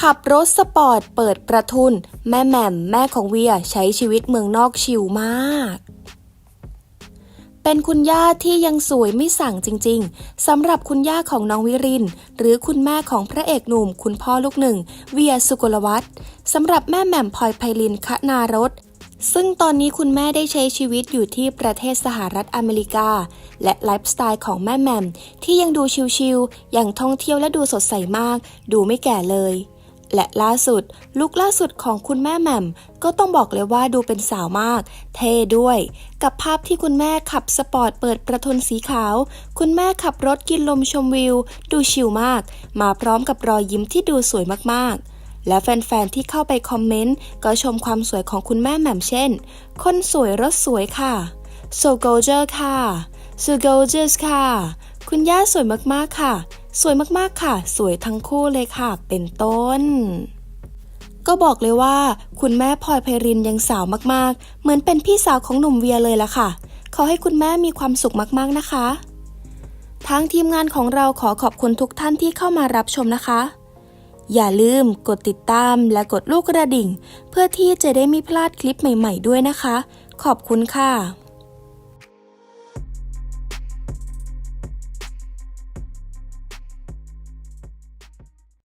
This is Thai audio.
ขับรถสปอร์ตเปิดประทุน แม่แหม่มแม่ของเวียใช้ชีวิตเมืองนอกชิลมาก เป็นคุณย่าที่ยังสวยไม่สั่งจริงๆสำหรับคุณย่าของน้องวิริน หรือคุณแม่ของพระเอกหนุ่ม คุณพ่อลูกหนึ่ง เวียสุกลวัฒน์สำหรับแม่แหม่มพลอยไพลินคนารสซึ่งตอนนี้คุณแม่ได้ใช้ชีวิตอยู่ที่ประเทศสหรัฐอเมริกา และไลฟ์สไตล์ของแม่แหม่มที่ยังดูชิลๆ อย่างท่องเที่ยวและดูสดใสมาก ดูไม่แก่เลย และล่าสุด ลุคล่าสุดของคุณแม่แหม่ม ก็ต้องบอกเลยว่าดูเป็นสาวมาก เท่ด้วย กับภาพที่คุณแม่ขับสปอร์ตเปิดประทนสีขาว คุณแม่ขับรถกินลมชมวิว ดูชิลมาก มาพร้อมกับรอยยิ้มที่ดูสวยมากๆและแฟน ๆ ที่เข้าไปคอมเมนต์ ก็ชมความสวยของคุณแม่แหม่มเช่น คนสวยรถสวยค่ะ so gorgeous ค่ะ so gorgeous ค่ะ คุณย่าสวยมาก ๆ ค่ะ สวยมากๆค่ะ สวยทั้งคู่เลยค่ะ เป็นต้น ก็บอกเลยว่า คุณแม่พลอยไพรินยังสาวมากๆ เหมือนเป็นพี่สาวของหนุ่มเวียเลยละค่ะ ขอให้คุณแม่มีความสุขมากๆนะคะทางทีมงานของเราขอขอบคุณทุกท่านที่เข้ามารับชมนะคะ อย่าลืมกดติดตามและกดลูกกระดิ่ง เพื่อที่จะได้ไม่พลาดคลิปใหม่ ๆ ด้วยนะคะ ขอบคุณค่ะ